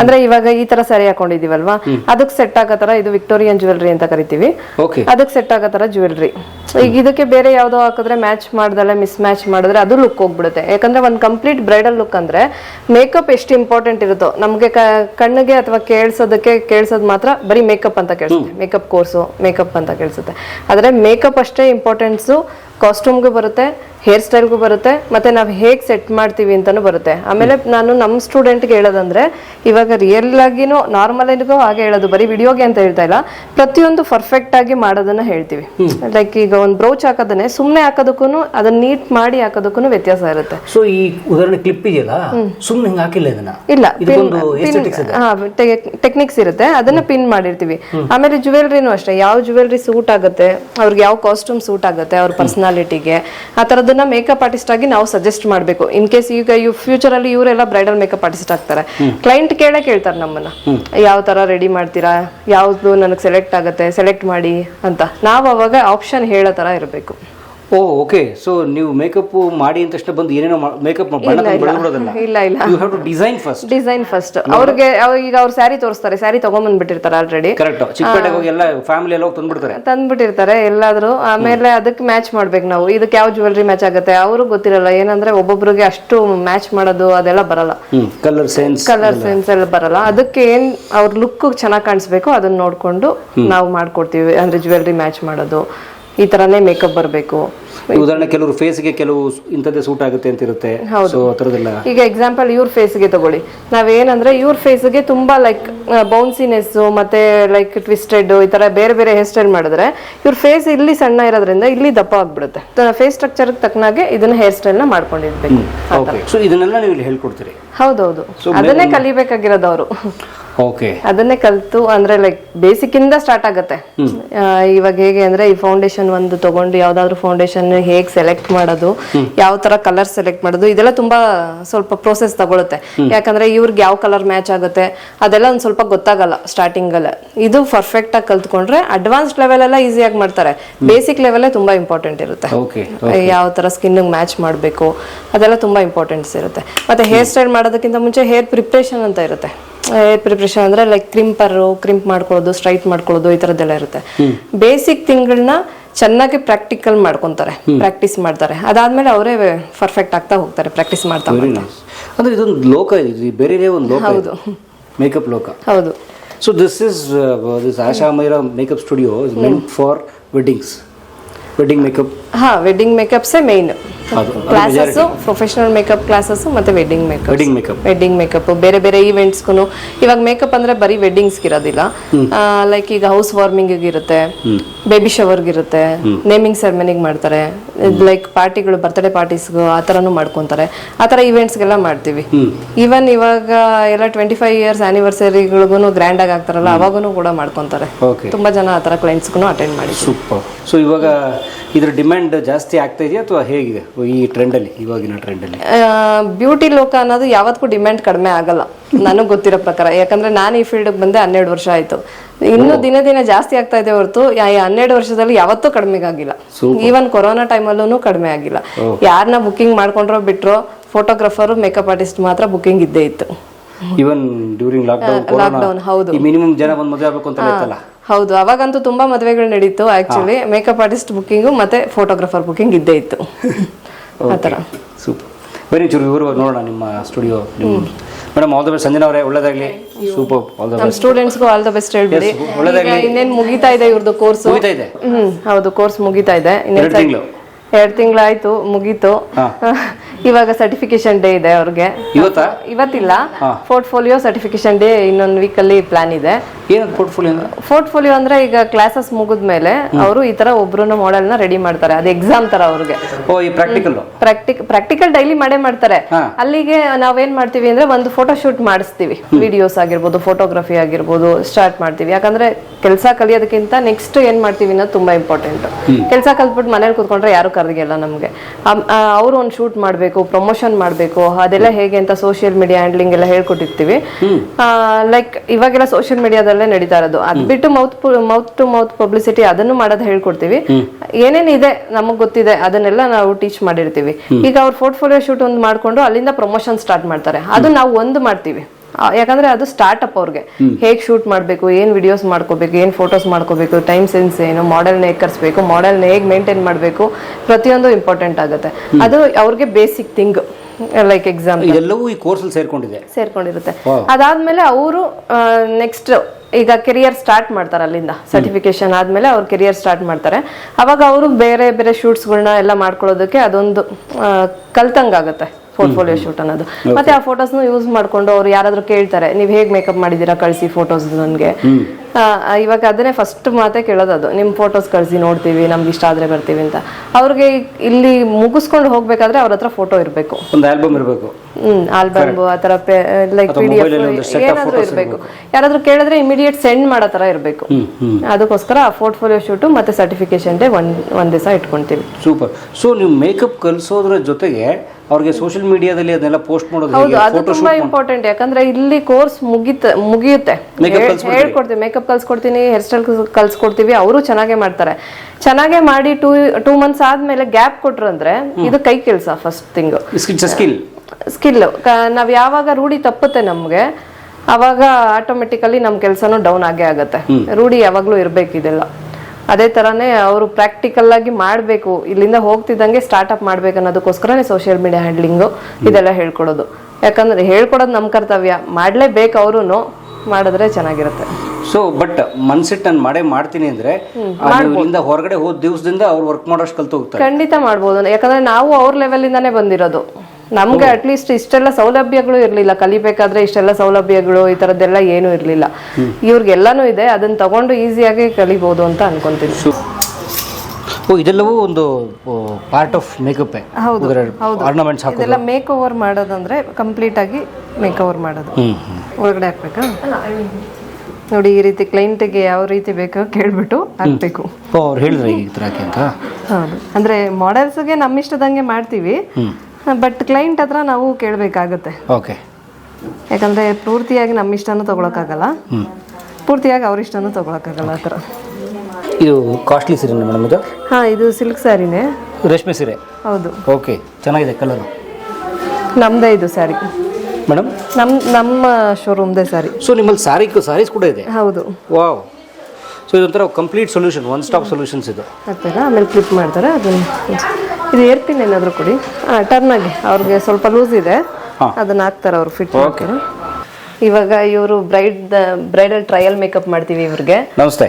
ಅಂದ್ರೆ ಇವಾಗ ಈ ತರ ಸ್ಯಾರಿ ಹಾಕೊಂಡಿದೀವಲ್ವಾ? ಅದಕ್ಕೆ ಸೆಟ್ ಆಗೋ ತರ ಇದು ವಿಕ್ಟೋರಿಯನ್ ಜುವೆಲ್ರಿ ಅಂತ ಕರಿತೀವಿ. ಓಕೆ ಅದಕ್ಕೆ ಸೆಟ್ ಆಗೋ ತರ ಈಗ ಇದಕ್ಕೆ ಬೇರೆ ಯಾವ್ದೋ ಹಾಕಿದ್ರೆ ಮ್ಯಾಚ್ ಮಾಡ್ದಲ್ಲ ಮಿಸ್ ಮ್ಯಾಚ್ ಮಾಡಿದ್ರೆ ಅದು ಲುಕ್ ಹೋಗ್ಬಿಡುತ್ತೆ. ಯಾಕಂದ್ರೆ ಒಂದು ಕಂಪ್ಲೀಟ್ ಬ್ರೈಡಲ್ ಲುಕ್ ಅಂದ್ರೆ ಮೇಕಪ್ ಎಷ್ಟು ಇಂಪಾರ್ಟೆಂಟ್ ಇರುತ್ತೋ ನಮಗೆ ಕಣ್ಣಿಗೆ ಅಥವಾ ಕೇಳಿಸೋದಕ್ಕೆ ಕೇಳಿಸೋದು ಮಾತ್ರ ಬರೀ ಮೇಕಪ್ ಅಂತ ಕೇಳಿಸುತ್ತೆ. ಮೇಕಪ್ ಕೋರ್ಸು ಮೇಕಪ್ ಅಂತ ಕೇಳಿಸುತ್ತೆ. ಆದ್ರೆ ಮೇಕಪ್ ಅಷ್ಟೇ ಇಂಪಾರ್ಟೆನ್ಸು ಕಾಸ್ಟ್ಯೂಮ್ಗೂ ಬರುತ್ತೆ. ಹೇರ್ ಸ್ಟೈಲ್ಗೂ ಬರುತ್ತೆ ಮತ್ತೆ ನಾವು ಹೇಗೆ ಸೆಟ್ ಮಾಡ್ತೀವಿ ಅಂತಾನು ಬರುತ್ತೆ. ಆಮೇಲೆ ನಾನು ನಮ್ಮ ಸ್ಟೂಡೆಂಟ್ಗೆ ಹೇಳೋದಂದ್ರೆ ಇವಾಗ ರಿಯಲ್ ಆಗಿನೂ ನಾರ್ಮಲ್ ಆಗಿಗೂ ಹಾಗೆ ಹೇಳೋದು ಬರೀ ವಿಡಿಯೋಗೆ ಅಂತ ಹೇಳ್ತಾ ಇಲ್ಲ. ಪ್ರತಿಯೊಂದು ಪರ್ಫೆಕ್ಟ್ ಆಗಿ ಮಾಡೋದನ್ನ ಹೇಳ್ತೀವಿ. ಲೈಕ್ ಈಗ ಒಂದು ಬ್ರೌಚ್ ಹಾಕೋದನ್ನೇ ಸುಮ್ಮನೆ ಹಾಕೋದಕ್ಕೂ ಅದನ್ನ ನೀಟ್ ಮಾಡಿ ಹಾಕೋದಕ್ಕೂ ವ್ಯತ್ಯಾಸ ಇರುತ್ತೆ. ಸೊ ಈ ಉದಾಹರಣೆ ಕ್ಲಿಪ್ ಇದೆಯಲ್ಲ? ಸುಮ್ಮನೆ ಹಿಂಗೆ ಹಾಕಿಲ್ಲ ಇದನ್ನ? ಇಲ್ಲ ಟೆಕ್ನಿಕ್ಸ್ ಇರುತ್ತೆ. ಅದನ್ನ ಪಿನ್ ಮಾಡಿರ್ತೀವಿ. ಆಮೇಲೆ ಜ್ಯುವೆಲ್ರಿನೂ ಅಷ್ಟೇ. ಯಾವ ಜ್ಯುವೆಲ್ರಿ ಸೂಟ್ ಆಗುತ್ತೆ ಅವ್ರಿಗೆ ಯಾವ ಕಾಸ್ಟ್ಯೂಮ್ ಸೂಟ್ ಆಗುತ್ತೆ ಅವ್ರ ಪರ್ಸನಾಲಿಟಿಗೆ ಆ ಥರದನ್ನ ಮೇಕಪ್ ಆರ್ಟಿಸ್ಟ್ ಆಗಿ ನಾವು ಸಜೆಸ್ಟ್ ಮಾಡಬೇಕು. ಇನ್ ಕೇಸ್ ಈಗ ಇವ್ ಫ್ಯೂಚರ್ ಅಲ್ಲಿ ಇವರೆಲ್ಲ ಬ್ರೈಡಲ್ ಮೇಕಪ್ ಆರ್ಟಿಸ್ಟ್ ಆಗ್ತಾರೆ. ಕ್ಲೈಂಟ್ ಕೇಳೇ ಕೇಳ್ತಾರೆ ನಮ್ಮನ್ನ. ಯಾವ ತರ ರೆಡಿ ಮಾಡ್ತೀರಾ? ಯಾವ್ದು ನನಗೆ ಸೆಲೆಕ್ಟ್ ಆಗುತ್ತೆ? ಸೆಲೆಕ್ಟ್ ಮಾಡಿ ಅಂತ. ನಾವು ಅವಾಗ ಆಪ್ಷನ್ ಹೇಳೋ ತರ ಇರಬೇಕು. ಓ ಓಕೆ ಸೊ ನೀವು ಮೇಕಪ್ ಮಾಡಿ ಅಂತ ತಕ್ಷಣ ಬಂದು ಏನೇನೋ ಮೇಕಪ್ ಇಲ್ಲ ಇಲ್ಲ. You have to design first design first ಅವ್ರಿಗೆ ಅವ್ರ್ ಈಗ ಅವ್ರ ಸ್ಯಾರಿ ತೋರಿಸ್ತಾರೆ. ಸ್ಯಾರಿ ತಗೊಂಬಂದ್ಬಿಟ್ಟಿರ್ತಾರೆ ಆಲ್ರೆಡಿ ಕರೆಕ್ಟ್ ಚಿಕ್ಕಪೇಟೆಗೆ ಹೋಗಿ ಎಲ್ಲ ಫ್ಯಾಮಿಲಿ ಎಲ್ಲ ಹೋಗಿ ತಂದ್ಬಿಡ್ತಾರೆ. ತಂದ್ಬಿಟ್ಟಿರ್ತಾರೆ ಎಲ್ಲಾದ್ರೂ. ಆಮೇಲೆ ಅದಕ್ಕೆ ಮ್ಯಾಚ್ ಮಾಡ್ಬೇಕು ನಾವು. ಇದಕ್ಕೆ ಯಾವ ಜ್ಯುವೆಲ್ರಿ ಮ್ಯಾಚ್ ಆಗುತ್ತೆ? ಅವರು ಗೊತ್ತಿರಲ್ಲ. ಏನಂದ್ರೆ ಒಬ್ಬೊಬ್ರಿಗೆ ಅಷ್ಟು ಮ್ಯಾಚ್ ಮಾಡೋದು ಅದೆಲ್ಲ ಬರಲ್ಲ. ಕಲರ್ ಸೆನ್ಸ್ ಕಲರ್ ಸೆನ್ಸ್ ಎಲ್ಲ. ಬರಲ್ಲ. ಅದಕ್ಕೆ ಏನ್ ಅವ್ರ ಲುಕ್ ಚೆನ್ನಾಗಿ ಕಾಣಿಸ್ಬೇಕು ಅದನ್ನ ನೋಡ್ಕೊಂಡು ನಾವು ಮಾಡ್ಕೊಡ್ತೀವಿ. ಅಂದ್ರೆ ಜ್ಯುವೆಲ್ರಿ ಮ್ಯಾಚ್ ಮಾಡೋದು. ಈ ತರನೇ ಮೇಕಪ್ ಬರಬೇಕು. ಉದಾಹರಣೆ ಕೆಲವರು ಫೇಸ್ಗೆ ಕೆಲವು ಇಂಥದ್ದೇ ಸೂಟ್ ಆಗುತ್ತೆ ಅಂತ ಇರುತ್ತೆ. ಸೊ ಆ ಥರದ್ದೆಲ್ಲ. ಈಗ ಎಕ್ಸಾಂಪಲ್ ಇವ್ರ ಫೇಸ್ಗೆ ತಗೊಳ್ಳಿ. ನಾವೇನಂದ್ರೆ ಇವ್ರ ಫೇಸ್ಗೆ ತುಂಬಾ ಲೈಕ್ ಬೌನ್ಸಿನೆಸ್ ಮತ್ತೆ ಲೈಕ್ ಟ್ವಿಸ್ಟೆಡ್ ಈ ತರ ಬೇರೆ ಬೇರೆ ಹೇರ್ ಸ್ಟೈಲ್ ಮಾಡಿದ್ರೆ ಇವ್ರ ಫೇಸ್ ಇಲ್ಲಿ ಸಣ್ಣ ಇರೋದ್ರಿಂದ ಇಲ್ಲಿ ದಪ್ಪ ಆಗ್ಬಿಡುತ್ತೆ. ಫೇಸ್ ಸ್ಟ್ರಕ್ಚರ್ ತಕ್ಕನಾಗೆ ಇದನ್ನ ಹೇರ್ ಸ್ಟೈಲ್ನ ಮಾಡ್ಕೊಂಡಿರ್ಬೇಕು. ಸೊ ಇದನ್ನೆಲ್ಲ ನೀವು ಇಲ್ಲಿ ಹೇಳ್ಕೊಡ್ತೀರಿ? ಹೌದೌದು. ಅದನ್ನೇ ಕಲಿಬೇಕಾಗಿರೋದು ಅವರು. ಅದನ್ನೇ ಕಲ್ತು ಅಂದ್ರೆ ಲೈಕ್ ಬೇಸಿಕ್ ಇಂದ ಸ್ಟಾರ್ಟ್ ಆಗುತ್ತೆ. ಇವಾಗ ಹೇಗೆ ಅಂದ್ರೆ ಈ ಫೌಂಡೇಶನ್ ಒಂದು ತಗೊಂಡು ಯಾವ್ದಾದ್ರು ಫೌಂಡೇಶನ್ ಹೇಗ್ ಸೆಲೆಕ್ಟ್ ಮಾಡೋದು ಯಾವ ತರ ಕಲರ್ ಸೆಲೆಕ್ಟ್ ಮಾಡೋದು ಇದೆಲ್ಲ ತುಂಬಾ ಸ್ವಲ್ಪ ಪ್ರೋಸೆಸ್ ತಗೊಳುತ್ತೆ. ಯಾಕಂದ್ರೆ ಇವ್ರಿಗೆ ಯಾವ ಕಲರ್ ಮ್ಯಾಚ್ ಆಗುತ್ತೆ ಅದೆಲ್ಲ ಒಂದ್ ಸ್ವಲ್ಪ ಗೊತ್ತಾಗಲ್ಲ ಸ್ಟಾರ್ಟಿಂಗ್ ಅಲ್ಲ ಇದು ಪರ್ಫೆಕ್ಟ್ ಆಗಿ ಕಲ್ತ್ಕೊಂಡ್ರೆ ಅಡ್ವಾನ್ಸ್ ಲೆವೆಲ್ ಎಲ್ಲ ಈಸಿಯಾಗಿ ಮಾಡ್ತಾರೆ. ಬೇಸಿಕ್ ಲೆವೆಲ್ ತುಂಬಾ ಇಂಪಾರ್ಟೆಂಟ್ ಇರುತ್ತೆ. ಯಾವ ತರ ಸ್ಕಿನ್ ಮ್ಯಾಚ್ ಮಾಡಬೇಕು ಅದೆಲ್ಲ ತುಂಬಾ ಇಂಪಾರ್ಟೆನ್ಸ್ ಇರುತ್ತೆ. ಮತ್ತೆ ಹೇರ್ ಸ್ಟೈಲ್ ಮಾಡೋದಕ್ಕಿಂತ ಮುಂಚೆ ಹೇರ್ ಪ್ರಿಪ್ರೇಷನ್ ಅಂತ ಇರುತ್ತೆ. ಹೇರ್ ಪ್ರಿಪ್ರೇಷನ್ ಅಂದ್ರೆ ಲೈಕ್ ಕ್ರಿಂಪರ್ ಕ್ರಿಂಪ್ ಮಾಡ್ಕೊಳ್ಳೋದು ಸ್ಟ್ರೈಟ್ ಮಾಡ್ಕೊಳ್ಳೋದು ಈ ತರದ್ದೆಲ್ಲ ಇರುತ್ತೆ. ಬೇಸಿಕ್ ತಿಂಗಳನ್ನ ಚೆನ್ನಾಗಿ ಪ್ರಾಕ್ಟಿಕಲ್ ಮಾಡ್ಕೊಂತಾರೆ ಪ್ರಾಕ್ಟೀಸ್ ಮಾಡ್ತಾರೆ. ಅದಾದ್ಮೇಲೆ ಅವರೇ ಪರ್ಫೆಕ್ಟ್ ಆಗ್ತಾ ಹೋಗ್ತಾರೆ ಪ್ರಾಕ್ಟೀಸ್ ಮಾಡ್ತಾ ಅಂದ್ರೆ ಇದೊಂದು ಲೋಕ ಇದು ಬೇರೆ ಒಂದು ಲೋಕ ಇದು. ಮೇಕಪ್ ಲೋಕ. ಹೌದು. So this is this Asha Maira makeup studio is meant for weddings wedding makeup ಹಾ wedding ಮೇಕಪ್ಸೇ main classes professional makeup classes ಮತ್ತೆ wedding makeup wedding makeup wedding makeup ಬೇರೆ ಬೇರೆ ಈವೆಂಟ್ಸ್ಗೂ ಇವಾಗ ಮೇಕಪ್ ಅಂದ್ರೆ ಬರೀ ವೆಡ್ಡಿಂಗ್ಸ್ಗೆ ಇರೋದಿಲ್ಲ ಲೈಕ್ ಈಗ ಹೌಸ್ ವಾರ್ಮಿಂಗ್ ಇರುತ್ತೆ ಬೇಬಿ ಶವರ್ಗೆ ಇರುತ್ತೆ ನೇಮಿಂಗ್ ಸೆರೆಮನಿಗೆ ಮಾಡ್ತಾರೆ. ಲೈಕ್ ಪಾರ್ಟಿಗಳು ಬರ್ತ್ಡೇ ಪಾರ್ಟೀಸ್ಗೂ ಆ ಥರನೂ ಮಾಡ್ಕೊಂತಾರೆ. ಆ ಥರ ಇವೆಂಟ್ಸ್ಗೆಲ್ಲ ಮಾಡ್ತೀವಿ. ಈವನ್ ಇವಾಗ ಎಲ್ಲ ಟ್ವೆಂಟಿ ಫೈವ್ ಇಯರ್ಸ್ ಆನಿವರ್ಸರಿಗಳಿಗೂ ಗ್ರ್ಯಾಂಡ್ ಆಗಿ ಆಗ್ತಾರಲ್ಲ ಅವಾಗೂ ಕೂಡ ಮಾಡ್ಕೊಂತಾರೆ. ತುಂಬಾ ಜನ ಆ ಥರ ಕ್ಲೈಂಟ್ಸ್ಗೂ ಅಟೆಂಡ್ ಮಾಡಿ ಸೂಪರ್ ಸೊ ಇವಾಗ ಇದ್ರ ಡಿಮ್ಯಾಂಡ್ ಜಾಸ್ತಿ ಆಗ್ತಾ ಇದೆಯಾ ಅಥವಾ ಹೇಗಿದೆ ಈ ಟ್ರೆಂಡಲ್ಲಿ ಇವಾಗಿನ ಟ್ರೆಂಡಲ್ಲಿ ಬ್ಯೂಟಿ ಲೋಕ ಅನ್ನೋದು ಯಾವತ್ತೂ ಡಿಮ್ಯಾಂಡ್ ಕಡಿಮೆ ಆಗಲ್ಲ. ನನಗೆ ಗೊತ್ತಿರೋ ಪ್ರಕಾರ. ಯಾಕಂದ್ರೆ ನಾನು ಈ ಫೀಲ್ಡ್ ಬಂದೆ ಹನ್ನೆರಡು ವರ್ಷ ಆಯ್ತು. ಇನ್ನು ದಿನ ದಿನ ಜಾಸ್ತಿ ಆಗ್ತಾ ಇದೆ ಹೊರತು ಹನ್ನೆರಡು ವರ್ಷದಲ್ಲಿ ಯಾವತ್ತೂ ಕಡಿಮೆಗಾಗಿಲ್ಲ. ಈವನ್ ಕೊರೋನಾ ಟೈಮಲ್ಲೂ ಕಡಿಮೆ ಆಗಿಲ್ಲ. ಯಾರನ್ನ ಬುಕಿಂಗ್ ಮಾಡ್ಕೊಂಡ್ರೋ ಬಿಟ್ರೋ ಫೋಟೋಗ್ರಾಫರ್ ಮೇಕಪ್ ಆರ್ಟಿಸ್ಟ್ ಮಾತ್ರ ಬುಕಿಂಗ್ ಇದ್ದೇ ಇತ್ತು. ಈವನ್ ಡ್ಯೂರಿಂಗ್ ಲಾಕ್ಡೌನ್ ಲಾಕ್ಡೌನ್ ಹೌದು. ಈ ಮಿನಿಮಮ್ ಜನ ಬಂದು ಮದುವೆ ಆಗಬೇಕು ಅಂತ ಇತ್ತಲ್ಲ? ಹೌದು. ಅವಾಗಂತೂ ತುಂಬಾ ಮದುವೆಗಳು ನಡೀತು ಆಕ್ಚುಲಿ ಮೇಕಪ್ ಆರ್ಟಿಸ್ಟ್ ಬುಕಿಂಗು ಮತ್ತೆ ಫೋಟೋಗ್ರಾಫರ್ ಬುಕಿಂಗ್ ಇದ್ದೇ ಇತ್ತು. (laughs) ಆತರ ಸೂಪರ್ ಬನ್ನಿ ಚೂರು ಇವರು ನೋಡೋಣ ನಿಮ್ಮ studio madam all the best Sanjana ಅವರೇ ಒಳ್ಳೆದಾಗ್ಲಿ. ಸೂಪರ್ ಆಲ್ ದ ಸ್ಟೂಡೆಂಟ್ಸ್ ಸ್ಟೂಡೆಂಟ್ಸ್ಗೂ ಆಲ್ ದ ಬೆಸ್ಟ್ ಹೇಳ್ಬಿಡಿ. ಒಳ್ಳೆದಾಗ್ಲಿ. ಇನ್ನೇನ್ ಮುಗಿತಾ ಇದೆ ಇವ್ರದ್ದು ಕೋರ್ಸ್ ಮುಗಿತಾ ಇದೆ. ಹ್ಮ್ ಹೌದು ಕೋರ್ಸ್ ಮುಗಿತಾ ಇದೆ. ಇನ್ನೇನು ತಿಂಗಳು. ಎರಡ್ ತಿಂಗಳಾಯ್ತು ಮುಗೀತು. (laughs) ಇವಾಗ ಸರ್ಟಿಫಿಕೇಶನ್ ಡೇ ಇದೆ ಅವ್ರಿಗೆ. ಇವತ್ತಾ? ಇವತ್ತಿಲ್ಲ. ಪೋರ್ಟ್ಫೋಲಿಯೋ ಸರ್ಟಿಫಿಕೇಶನ್ ಡೇ ಇನ್ನೊಂದು ವೀಕ್ ಅಲ್ಲಿ ಪ್ಲಾನ್ ಇದೆ. ಏನದು ಪೋರ್ಟ್ಫೋಲಿಯೋ ಅಂದ್ರೆ? ಪೋರ್ಟ್ಫೋಲಿಯೋ ಅಂದ್ರೆ ಈಗ ಕ್ಲಾಸಸ್ ಮುಗಿದ್ಮೇಲೆ ಅವರು ಈ ತರ ಒಬ್ರನ್ನ ಮಾಡೆಲ್ನ ರೆಡಿ ಮಾಡ್ತಾರೆ. ಅದು ಎಕ್ಸಾಮ್ ತರ ಅವ್ರಿಗೆ. ಓ ಈ ಪ್ರಾಕ್ಟಿಕಲ್ ಪ್ರಾಕ್ಟಿಕ್ ಪ್ರಾಕ್ಟಿಕಲ್ ಡೈಲಿ ಮಾಡೇ ಮಾಡ್ತಾರೆ. ಅಲ್ಲಿಗೆ ನಾವೇನ್ ಮಾಡ್ತೀವಿ ಅಂದ್ರೆ ಒಂದು ಫೋಟೋ ಶೂಟ್ ಮಾಡಿಸ್ತೀವಿ. ವಿಡಿಯೋಸ್ ಆಗಿರ್ಬೋದು ಫೋಟೋಗ್ರಫಿ ಆಗಿರ್ಬೋದು ಸ್ಟಾರ್ಟ್ ಮಾಡ್ತೀವಿ. ಯಾಕಂದ್ರೆ ಕೆಲಸ ಕಲಿಯೋದಕ್ಕಿಂತ ನೆಕ್ಸ್ಟ್ ಏನ್ ಮಾಡ್ತೀವಿ ಅನ್ನೋದು ತುಂಬಾ ಇಂಪಾರ್ಟೆಂಟ್ ಕೆಲಸ ಕಲ್ತ್ಬಿಟ್ಟು ಮನೇಲಿ ಕೂತ್ಕೊಂಡ್ರೆ ಯಾರು ಕರೆದಿಲ್ಲ ನಮ್ಗೆ. ಅವ್ರು ಒಂದು ಶೂಟ್ ಮಾಡಬೇಕು. ಪ್ರಮೋಷನ್ ಮಾಡಬೇಕು ಅದೆಲ್ಲ ಹೇಗೆ ಅಂತ ಸೋಷಿಯಲ್ ಮೀಡಿಯಾ ಹ್ಯಾಂಡ್ಲಿಂಗ್ ಎಲ್ಲ ಹೇಳ್ಕೊಟ್ಟಿರ್ತೀವಿ. ಲೈಕ್ ಇವಾಗೆಲ್ಲ ಸೋಷಿಯಲ್ ಮೀಡಿಯಾದಲ್ಲೇ ನಡೀತಾ ಇರೋದು. ಅದ್ ಬಿಟ್ಟು mouth mouth to mouth publicity ಅದನ್ನು ಮಾಡೋದು ಹೇಳ್ಕೊಡ್ತೀವಿ. ಏನೇನಿದೆ ನಮಗ್ ಗೊತ್ತಿದೆ ಅದನ್ನೆಲ್ಲ ನಾವು ಟೀಚ್ ಮಾಡಿರ್ತೀವಿ. ಈಗ ಅವ್ರ ಪೋರ್ಟ್ಫೋಲಿಯೋ ಶೂಟ್ ಒಂದು ಮಾಡ್ಕೊಂಡು ಅಲ್ಲಿಂದ ಪ್ರಮೋಷನ್ ಸ್ಟಾರ್ಟ್ ಮಾಡ್ತಾರೆ. ಅದು ನಾವು ಒಂದು ಮಾಡ್ತೀವಿ. ಯಾಕಂದ್ರೆ ಅದು ಸ್ಟಾರ್ಟ್ಅಪ್ ಅವ್ರಿಗೆ. ಹೇಗ್ ಶೂಟ್ ಮಾಡಬೇಕು ಏನ್ ವಿಡಿಯೋಸ್ ಮಾಡ್ಕೋಬೇಕು ಏನ್ ಫೋಟೋಸ್ ಮಾಡ್ಕೋಬೇಕು ಟೈಮ್ ಸೆನ್ಸ್ ಏನು ಮಾಡೆಲ್ ಹೇಗೆ ಕರ್ಸ್ಬೇಕು ಮಾಡೆಲ್ ಹೇಗ್ ಮೇಂಟೈನ್ ಮಾಡಬೇಕು ಪ್ರತಿಯೊಂದು ಇಂಪಾರ್ಟೆಂಟ್ ಆಗುತ್ತೆ. ಅದು ಅವ್ರಿಗೆ ಬೇಸಿಕ್ ಥಿಂಗ್ ಲೈಕ್ ಎಕ್ಸಾಮ್ ಎಲ್ಲವೂ ಈ ಕೋರ್ಸ್ ಸೇರ್ಕೊಂಡಿದೆ. ಸೇರ್ಕೊಂಡಿರುತ್ತೆ. ಅದಾದ್ಮೇಲೆ ಅವರು ನೆಕ್ಸ್ಟ್ ಈಗ ಕೆರಿಯರ್ ಸ್ಟಾರ್ಟ್ ಮಾಡ್ತಾರೆ ಅಲ್ಲಿಂದ. ಸರ್ಟಿಫಿಕೇಶನ್ ಆದ್ಮೇಲೆ ಅವ್ರು ಕೆರಿಯರ್ ಸ್ಟಾರ್ಟ್ ಮಾಡ್ತಾರೆ. ಅವಾಗ ಅವರು ಬೇರೆ ಬೇರೆ ಶೂಟ್ಸ್ಗಳನ್ನ ಎಲ್ಲ ಮಾಡ್ಕೊಳ್ಳೋದಕ್ಕೆ ಅದೊಂದು ಕಲ್ತಂಗಾಗತ್ತೆ. ಪೋರ್ಟ್ಫೋಲಿಯೋ ಶೂಟ್ ಅನ್ನೋದು. ಮತ್ತೆ ಆ ಫೋಟೋಸ್ನ ಯೂಸ್ ಮಾಡ್ಕೊಂಡು ಅವ್ರು ಯಾರಾದ್ರೂ ಕೇಳ್ತಾರೆ ನೀವು ಹೇಗ್ ಮೇಕಪ್ ಮಾಡಿದೀರಾ ಕಳಿಸಿ ಫೋಟೋಸ್ ನನಗೆ. ಇವಾಗ ಅದನ್ನೇ ಫಸ್ಟ್ ಮಾತೇ ಕೇಳೋದು ಅದು. ನಿಮ್ಮ ಫೋಟೋಸ್ ಕಳಿಸಿ ನೋಡ್ತೀವಿ ನಮ್ಗೆ ಇಷ್ಟ ಆದ್ರೆ ಬರ್ತೀವಿ ಅಂತ. ಅವ್ರಿಗೆ ಇಲ್ಲಿ ಮುಗಿಸ್ಕೊಂಡು ಹೋಗ್ಬೇಕಾದ್ರೆ ಅವ್ರ ಹತ್ರ ಫೋಟೋ ಇರಬೇಕು. ಒಂದು ಆಲ್ಬಮ್ ಇರಬೇಕು. ಹ್ಮ್ ಆಲ್ಬಮ್ ಆ ಲೈಕ್ ಪಿ ಡಿ ಏನಾದ್ರೂ photos ಇರಬೇಕು. ಯಾರಾದ್ರೂ ಕೇಳಿದ್ರೆ ಇಮಿಡಿಯೇಟ್ ಸೆಂಡ್ ಮಾಡೋ ತರ ಇರಬೇಕು. ಅದಕ್ಕೋಸ್ಕರ ಪೋರ್ಟ್ಫೋಲಿಯೋ ಶೂಟು ಮತ್ತೆ ಸರ್ಟಿಫಿಕೇಶನ್ ಡೇ ಒಂದ್ ಒಂದ್ ದಿವಸ ಇಟ್ಕೊಂತೀವಿ ಸೂಪರ್ ಸೊ ನೀವು ಮೇಕಪ್ ಕಲಿಸೋದ್ರ ಜೊತೆಗೆ ಅವ್ರಿಗೆ ಸೋಷಿಯಲ್ ಮೀಡಿಯಾದಲ್ಲಿ ಅದನ್ನೆಲ್ಲ ಪೋಸ್ಟ್ ಮಾಡೋದು ಹೌದು ಅದು ತುಂಬಾ ಇಂಪಾರ್ಟೆಂಟ್ ಯಾಕಂದ್ರೆ ಇಲ್ಲಿ ಕೋರ್ಸ್ ಮುಗಿತ ಮುಗಿಯುತ್ತೆ. ಹೇಳ್ಕೊಡ್ತೀವಿ. ಮೇಕಪ್ ಕಲ್ಸ್ಕೊಡ್ತೀನಿ ಹೇರ್ ಸ್ಟೈಲ್ ಕಲ್ಸ್ಕೊಡ್ತೀವಿ ಅವರು ಚೆನ್ನಾಗೇ ಮಾಡ್ತಾರೆ. ಚೆನ್ನಾಗೇ ಮಾಡಿ ಟೂ ಟೂ ಮಂತ್ಸ್ ಆದ್ಮೇಲೆ ಗ್ಯಾಪ್ ಕೊಟ್ರು ಅಂದ್ರೆ ಇದು ಕೈ ಕೆಲಸ first thing it's skill skill ನಾವ್ ಯಾವಾಗ ರೂಢಿ ತಪ್ಪುತ್ತೆ ನಮ್ಗೆ ಅವಾಗ ಆಟೋಮೆಟಿಕಲಿ ನಮ್ ಕೆಲ್ಸನೂ ಡೌನ್ ಆಗೇ ಆಗತ್ತೆ. ರೂಢಿ ಯಾವಾಗ್ಲೂ ಇರ್ಬೇಕಿದೆಲ್ಲ. ಅದೇ ತರಾನೇ ಅವರು ಪ್ರಾಕ್ಟಿಕಲ್ ಆಗಿ ಮಾಡ್ಬೇಕು ಇಲ್ಲಿಂದ ಹೋಗ್ತಿದ್ದಂಗೆ ಸ್ಟಾರ್ಟ್ ಅಪ್ ಮಾಡ್ಬೇಕು ಅನ್ನೋದಕ್ಕೋಸ್ಕರನೇ ಸೋಷಿಯಲ್ ಮೀಡಿಯಾ ಹ್ಯಾಂಡ್ಲಿಂಗು ಇದೆಲ್ಲ ಹೇಳ್ಕೊಡೋದು. ಯಾಕಂದ್ರೆ ಹೇಳ್ಕೊಡೋದು ನಮ್ ಕರ್ತವ್ಯ ಮಾಡ್ಲೇಬೇಕು ಅವ್ರು ಮಾಡಿದ್ರೆ ಚೆನ್ನಾಗಿರುತ್ತೆ. ಸೊ ಬಟ್ ಮನ್ಸಿಟ್ಟು ನಾನು ಮಾಡೇ ಮಾಡ್ತೀನಿ ಅಂದ್ರೆ ಇಲ್ಲಿಂದ ಹೊರಗಡೆ ಹೋದ ದಿವಸದಿಂದ ಅವ್ರು ವರ್ಕ್ ಮಾಡೋಷ್ಟು ಕಲ್ತು ಹೋಗ್ತಾರೆ. ಖಂಡಿತ ಮಾಡ್ಬೋದು. ಯಾಕಂದ್ರೆ ನಾವು ಅವ್ರ ಲೆವೆಲ್ ಇಂದಾನೇ ಬಂದಿರೋದು. ನಮ್ಗೆ ಅಟ್ಲೀಸ್ಟ್ ಇಷ್ಟೆಲ್ಲ ಸೌಲಭ್ಯಗಳು ಇರ್ಲಿಲ್ಲ. ಕಲಿಬೇಕಾದ್ರೆ ಇಷ್ಟೆಲ್ಲ ಸೌಲಭ್ಯಗಳು ಈ ತರದ್ದೆಲ್ಲ ಏನು ಇರ್ಲಿಲ್ಲ. ಇವ್ರಿಗೆಲ್ಲಾನು ಇದೆ. ಅದನ್ನ ತಗೊಂಡು ಈಸಿಯಾಗಿ ಕಲಿಬಹುದು ಅಂತ ಅನ್ಕೊಂತೀನಿ. ಓ ಇದೆಲ್ಲವೂ ಒಂದು ಪಾರ್ಟ್ ಆಫ್ ಮೇಕಪ್ ಹೌದು ಆರ್ನಮೆಂಟ್ಸ್ ಹಾಕೋದು. ಇದೆಲ್ಲ ಮೇಕ್ ಓವರ್ ಮಾಡೋದಂದ್ರೆ ಕಂಪ್ಲೀಟ್ ಆಗಿ ಮೇಕ್ ಓವರ್ ಮಾಡೋದು. ಒಳಗಡೆ ಹಾಕ್ಬೇಕಾ? ನೋಡಿ ಈ ರೀತಿ ಕ್ಲೈಂಟಿಗೆ ಯಾವ ರೀತಿ ಬೇಕೋ ಕೇಳ್ಬಿಟ್ಟು ಹಾಕ್ಬೇಕು. ಅವ್ರು ಹೇಳಿದ್ರೆ ಈ ಥರ ಅಂತ? ಹೌದು. ಅಂದರೆ ಮಾಡೆಲ್ಸ್ಗೆ ನಮ್ಮ ಇಷ್ಟದಂಗೆ ಮಾಡ್ತೀವಿ. ಬಟ್ ಕ್ಲೈಂಟ್ ಹತ್ರ ನಾವು ಕೇಳಬೇಕಾಗತ್ತೆ. ಓಕೆ ಯಾಕಂದ್ರೆ ಪೂರ್ತಿಯಾಗಿ ನಮ್ಮ ಇಷ್ಟನೂ ತಗೊಳಕ್ಕಾಗಲ್ಲ ಪೂರ್ತಿಯಾಗಿ ಅವ್ರ ಇಷ್ಟನೂ ತಗೊಳಕ್ಕಾಗಲ್ಲ ಆ ಥರ. ಇದು ಕಾಸ್ಟ್ಲಿ ಸೀರೆನೇ ಮೇಡಮ್ ಇದು? ಹಾ ಇದು ಸಿಲ್ಕ್ ಸ್ಯಾರಿನೇ ರೇಷ್ಮೆ ಸೀರೆ? ಹೌದು. ಓಕೆ ಚೆನ್ನಾಗಿದೆ ಕಲರು ನಮ್ದೇ ಇದು ಸ್ಯಾರಿ ಮೇಡಮ್ ನಮ್ ನಮ್ಮ ಶೋರೂಮ್ದೇ ಸ್ಯಾರಿ ಸೊ ನಿಮ್ಮಲ್ಲಿ ಸಾರಿ ಸಾರೀಸ್ ಕೂಡ ಇದೆ? ಹೌದು. ವಾವ್ ಸೊ ಇದೊಂಥರ complete solution one stop solutions ಇದು. ಹಾಕ್ತಾರೆ ಆಮೇಲೆ ಕ್ಲಿಪ್ ಮಾಡ್ತಾರೆ? ಅದು ಇದು ಏರ್ಪಿನ್ ಏನಾದರೂ ಕೊಡಿ. ಹಾಂ ಟರ್ನ್ ಆಗಿ ಅವ್ರಿಗೆ ಸ್ವಲ್ಪ ಲೂಸ್ ಇದೆ. ಅದನ್ನ ಹಾಕ್ತಾರೆ ಅವ್ರು ಫಿಟ್ ಮಾಡ್ತಾರೆ. ಇವಾಗ ಇವರು ಬ್ರೈಡ್ ಬ್ರೈಡಲ್ ಟ್ರಯಲ್ ಮೇಕಪ್ ಮಾಡ್ತೀವಿ ಇವ್ರಿಗೆ. ನಮಸ್ತೆ.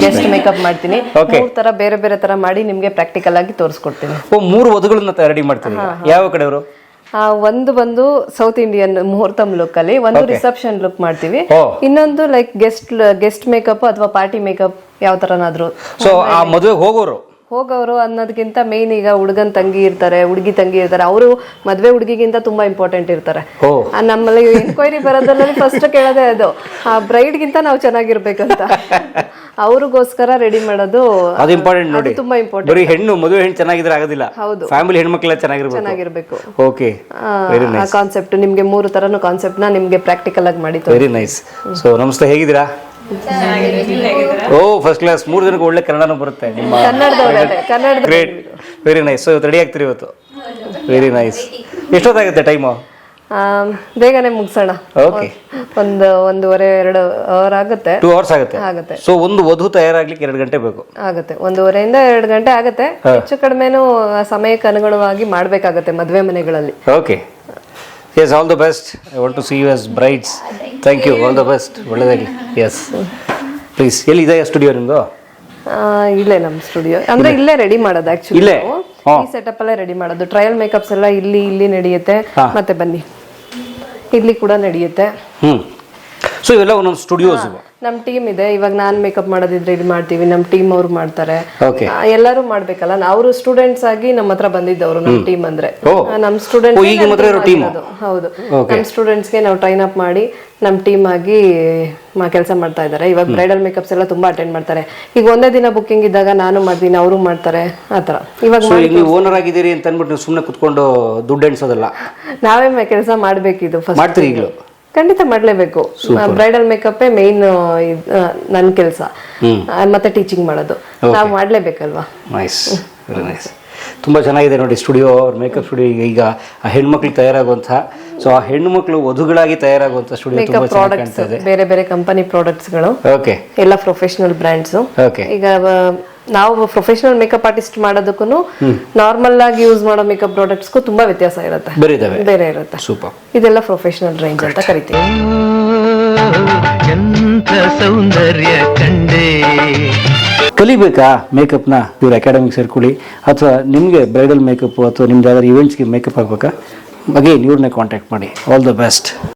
ಗೆಸ್ಟ್ ಮೇಕಪ್ ಮಾಡ್ತೀನಿ. ಮೂರು ತರ ಬೇರೆ ಬೇರೆ ತರ ಮಾಡಿ ನಿಮ್ಗೆ ಪ್ರಾಕ್ಟಿಕಲ್ ಆಗಿ ತೋರಿಸ್ಕೊಡ್ತೀನಿ. ಓ ಮೂರು ವಧುಗಳನ್ನ ರೆಡಿ ಮಾಡ್ತೀನಿ ಯಾವ ಕಡೆಯವರು? ಆ, ಒಂದು ಬಂದು ಸೌತ್ ಇಂಡಿಯನ್ ಮುಹೂರ್ತಂ ಲುಕ್ ಅಲ್ಲಿ ಒಂದು ರಿಸೆಪ್ಷನ್ ಲುಕ್ ಮಾಡ್ತೀವಿ. ಇನ್ನೊಂದು ಲೈಕ್ ಗೆಸ್ಟ್ ಗೆಸ್ಟ್ ಮೇಕಪ್ ಅಥವಾ ಪಾರ್ಟಿ ಮೇಕಪ್ ಯಾವ ತರನಾದ್ರು. ಸೊ ಆ ಮದುವೆ ಹೋಗೋರು ಹೋಗೋರು ಅನ್ನೋದಕ್ಕಿಂತ ಮೇನ್ ಈಗ ಹುಡುಗನ್ ತಂಗಿ ಇರ್ತಾರೆ ಹುಡುಗಿ ತಂಗಿ ಇರ್ತಾರೆ. ಅವರು ಮದ್ವೆ ಹುಡುಗಿಗಿಂತ ತುಂಬಾ ಇಂಪಾರ್ಟೆಂಟ್ ಇರ್ತಾರೆ. ನಮ್ಮಲ್ಲಿ ಎನ್ಕ್ವೈರಿ ಬರೋದ್ರಲ್ಲಿ ಫಸ್ಟ್ ಕೇಳೋದೇ ಅದು. ಆ ಬ್ರೈಡ್ಗಿಂತ ನಾವು ಚೆನ್ನಾಗಿರ್ಬೇಕಂತ. ಅವ್ರಿಗೋಸ್ಕರ ರೆಡಿ ಮಾಡೋದು ಅದು ಇಂಪಾರ್ಟೆಂಟ್ ನೋಡಿ. ತುಂಬಾ ಇಂಪಾರ್ಟೆಂಟ್ ಬರೀ ಹೆಣ್ಣು ಮದುವೆ ಹೆಣ್ಣು ಚೆನ್ನಾಗಿದ್ರೆ ಆಗೋದಿಲ್ಲ. ಹೌದು. ಫ್ಯಾಮಿಲಿ ಹೆಣ್ಮಕ್ಳೆಲ್ಲ ಚೆನ್ನಾಗಿರ್ಬೇಕು. ಚೆನ್ನಾಗಿರ್ಬೇಕು. ಓಕೆ ಆ ಕಾನ್ಸೆಪ್ಟ್ ನಿಮ್ಗೆ ಮೂರು ತರನು ಕಾನ್ಸೆಪ್ಟ್ನ ನಿಮ್ಗೆ ಪ್ರಾಕ್ಟಿಕಲ್ ಆಗಿ ಮಾಡಿ. ವೆರಿ ನೈಸ್ ಸೊ ನಮಸ್ತೆ ಹೇಗಿದ್ದೀರಾ? ಓ ಫಸ್ಟ್ ಕ್ಲಾಸ್ ಮೂರು ದಿನಕ್ಕೆ ಒಳ್ಳೆ ಕನ್ನಡನೂ ಬರುತ್ತೆ ನಿಮ್ಮ ಕನ್ನಡದ ಗ್ರೇಟ್ ವೆರಿ ನೈಸ್ ಸೊ ಇವತ್ತು ರೆಡಿ ಆಗ್ತೀರಿ ಇವತ್ತು? ವೆರಿ ನೈಸ್ ಎಷ್ಟೊತ್ತಾಗುತ್ತೆ ಟೈಮು ಆ, ಬೇಗನೆ ಮುಗಿಸೋಣ. ಓಕೆ ಒಂದು ಒಂದೂವರೆ ಎರಡು ಅವರ್ ಆಗುತ್ತೆ. ಟೂ ಅವರ್ಸ್ ಆಗುತ್ತೆ. ಆಗುತ್ತೆ. ಸೊ ಒಂದು ವಧು ತಯಾರಾಗ್ಲಿಕ್ಕೆ ಎರಡು ಗಂಟೆ ಬೇಕು. ಆಗುತ್ತೆ. ಒಂದೂವರೆಯಿಂದ ಎರಡು ಗಂಟೆ ಆಗುತ್ತೆ. ಹೆಚ್ಚು ಕಡಿಮೆನೂ ಆ ಸಮಯಕ್ಕೆ ಅನುಗುಣವಾಗಿ ಮಾಡಬೇಕಾಗುತ್ತೆ ಮದುವೆ ಮನೆಗಳಲ್ಲಿ. Okay yes all the best I want to see you as brides thank you all the best ಒಳ್ಳೆಯದಾಗಲಿ ಎಸ್ ಪ್ಲೀಸ್ ಎಲ್ಲಿ ಇದೆ ಸ್ಟುಡಿಯೋ ನಿಮ್ಮದು ಆ, ಇಲ್ಲೇ ನಮ್ಮ ಸ್ಟುಡಿಯೋ ಅಂದ್ರೆ ಇಲ್ಲೇ. ರೆಡಿ ಮಾಡೋದು ಆಕ್ಚುಲಿ ಇಲ್ಲೇ? ಹಾ. ಈ ಸೆಟಪ್ ಅಲ್ಲೇ ರೆಡಿ ಮಾಡೋದು. ಟ್ರಯಲ್ ಮೇಕಪ್ಸ್ ಎಲ್ಲ ಇಲ್ಲಿ ಇಲ್ಲಿ ನಡೆಯುತ್ತೆ. ಹಾ. ಮತ್ತೆ ಬನ್ನಿ. ಇಲ್ಲಿ ಕೂಡ ನಡೆಯುತ್ತೆ. ಹ್ಞೂ ಸೊ ಇವೆಲ್ಲ ಒಂದೊಂದು ಸ್ಟುಡಿಯೋಸ್ ಇವು. ನಮ್ ಟೀಮ್ ಇದೆ. ಇವಾಗ ನಾನ್ ಮೇಕಪ್ ಮಾಡೋದಿದ್ರೆ ಇದು ಮಾಡ್ತೀವಿ. ನಮ್ ಟೀಮ್ ಅವ್ರು ಮಾಡ್ತಾರೆ. ಆ, ಎಲ್ಲರೂ ಮಾಡ್ಬೇಕಲ್ಲ? ಅವರು ಸ್ಟೂಡೆಂಟ್ಸ್ ಆಗಿ ನಮ್ಮ ಹತ್ರ ಬಂದಿದ್ದವರು ನಮ್ ಟೀಮ್ ಅಂದ್ರೆ. ಓ. ಆ, ನಮ್ ಸ್ಟೂಡೆಂಟ್ ಓ, ಈಗ ನಿಮ್ಮ ಇರೋ team? ಹೌದು. Okay. ನಮ್ ಸ್ಟೂಡೆಂಟ್ಸ್ಗೆ ನಾವು ಟ್ರೈನ್ ಅಪ್ ಮಾಡಿ ನಮ್ ಟೀಮ್ ಆಗಿ ಕೆಲಸ ಮಾಡ್ತಾ ಇದ್ದಾರೆ ಇವಾಗ ಬ್ರೈಡಲ್ ಮೇಕಪ್ಸ್ ಎಲ್ಲ ತುಂಬಾ ಅಟೆಂಡ್ ಮಾಡ್ತಾರೆ. ಈಗ ಒಂದೇ ದಿನ ಬುಕಿಂಗ್ ಇದ್ದಾಗ ನಾನು ಮಾಡ್ತೀನಿ ಅವರು ಮಾಡ್ತಾರೆ. ಆತರ ಇವಾಗ ಸೊ ಈಗ ನೀವು ಓನರ್ ಆಗಿದ್ದೀರಿ ಅಂತ ಅಂದ್ಬಿಟ್ಟು ನೀವು ಸುಮ್ಮನೆ ಕುತ್ಕೊಂಡು ದುಡ್ಡು ಎಣಿಸೋದಲ್ಲ? ನಾವೇ ಕೆಲಸ ಮಾಡ್ಬೇಕಿದು ಫಸ್ಟ್ ಮಾಡ್ತೀರಿ ಈಗಲೂ? ಖಂಡಿತ ಮಾಡ್ಲೇಬೇಕು. ಬ್ರೈಡಲ್ ಮೇಕಪ್ ಮೇನ್ ನನ್ ಕೆಲಸ. ಮತ್ತೆ ಟೀಚಿಂಗ್ ಮಾಡೋದು. ನಾವು ಮಾಡ್ಲೇಬೇಕಲ್ವಾ? ನೈಸ್ ವೆರಿ ನೈಸ್ ತುಂಬ ಚೆನ್ನಾಗಿದೆ ನೋಡಿ ಸ್ಟುಡಿಯೋ ಅವ್ರ ಮೇಕಪ್ ಸ್ಟುಡಿಯೋ ಈಗ ಹೆಣ್ಮಕ್ಳಿಗೆ ತಯಾರಾಗುವಂಥ ಸೊ ಆ ಹೆಣ್ಮಕ್ಳು ವಧುಗಳಾಗಿ ತಯಾರಾಗುವಂತ ಸ್ಟುಡಿಯೋ ತುಂಬಾ ಮೇಕಪ್ ಚೆನ್ನಾಗಿ ಪ್ರಾಡಕ್ಟ್ಸ್ ಕಾಣ್ತಾ ಇದೆ ಬೇರೆ ಬೇರೆ ಕಂಪನಿ ಪ್ರಾಡಕ್ಟ್ಸ್ಗಳು ಓಕೆ ಎಲ್ಲ ಪ್ರೊಫೆಷನಲ್ ಬ್ರ್ಯಾಂಡ್ಸ್ ಓಕೆ ಈಗ ನಾವು ಪ್ರೊಫೆಷನಲ್ ಮೇಕಪ್ ಆರ್ಟಿಸ್ಟ್ ಮಾಡೋದಕ್ಕೂ ನಾರ್ಮಲ್ ಆಗಿ ಯೂಸ್ ಮಾಡೋ ಮೇಕಪ್ ಪ್ರಾಡಕ್ಟ್ಸ್ಗೂ ತುಂಬಾ ವ್ಯತ್ಯಾಸ ಇರುತ್ತೆ. ಬೇರೆ ಇರುತ್ತೆ. ಸೂಪರ್ ಇದೆಲ್ಲ ಪ್ರೊಫೆಷನಲ್ ರೇಂಜ್ ಅಂತ ಕರಿತೀವಿ. ಎಂಥ ಸೌಂದರ್ಯ ಕಂಡೇ. ಕಲಿಬೇಕಾ ಮೇಕಪ್ನ ಇವ್ರ ಅಕಾಡೆಮಿಕ್ ಸೇರ್ಕೊಳ್ಳಿ. ಅಥವಾ ನಿಮಗೆ ಬ್ರೈಡಲ್ ಮೇಕಪ್ ಅಥವಾ ನಿಮ್ದು ಯಾವ್ದಾದ್ರು ಇವೆಂಟ್ಸ್ಗೆ ಮೇಕಪ್ ಆಗಬೇಕಾ? ಅಗೇನ್ ಇವ್ರನ್ನೇ ಕಾಂಟ್ಯಾಕ್ಟ್ ಮಾಡಿ. All the best